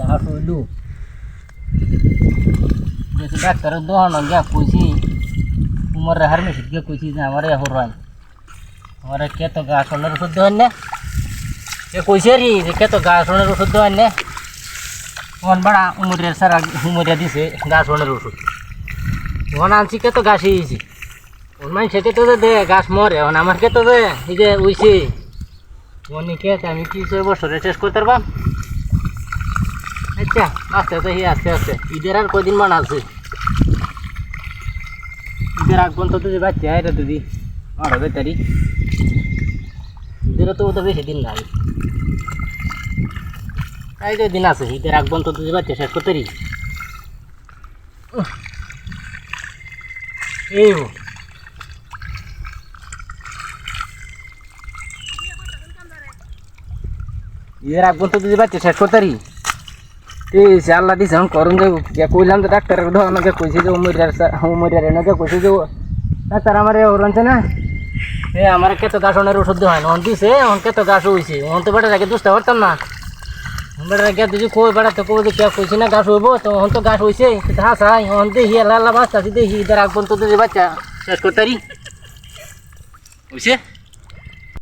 গাছ হইলু বেশি ডাক্তারের দোহান গিয়া কইছি তোমার রেহার মেশিন গিয়ে কইছি যে আমার এখন রাই আমার কে তো গাছ হলের ওষুধ দেওয়ান না এ কইছে রি যে কে তো গাছ হলের ওষুধ দেওয়ান না ওন বাড়া উমরের সারা উমরিয়া দিছে গাছ হলের ওষুধ ওন আনছি কে তো গাছ হয়েছি ওর মানে সেকে তো দে গাছ মরে ওন আমার কে তো দে এই যে উইছে ওনি কে আমি কি বছরে শেষ করতে পারবাম আচ্ছা আস্তে আস্তে, হি, আস্তে আস্তে। ঈদের আর কদিন মান আছে? ঈদের আগ পর্যন্ত তুই বাচ্চা, এটা তুই আরও বেতারি ঈদেরও তো বেশি দিন নাই। তো দিন আছে, ঈদের আগ পর্যন্ত তুই বাচ্চা শেষ করতে রি। এই। ঈদের আগ পর্যন্ত বাচ্চা শেষ করতে রি। সে আল্লাহ দিছে, এখন করুন যে যে কইলাম তো ডাক্তার ওনাকে কইছে যে উমরিয়ার উমরিয়ার এনাকে কইছে যে ডাক্তার আমার ওরানছে না? এ, আমার কেত গাছ ওনার ওষুধ হয় না। অন দিছে, অন কেত গাছ হইছে। অন তো বেটা দুষ্টা পারতাম না। বেটা আগে তুই কই বেটা তো কই কে কইছি না গাছ হইব, তো অন তো গাছ হইছে হাস হাই অন দেখি, আল্লাহ আল্লাহ বাচ্চা দেখি, ইদার আগ পর্যন্ত বাচ্চা। শেষ করতারি। হইছে?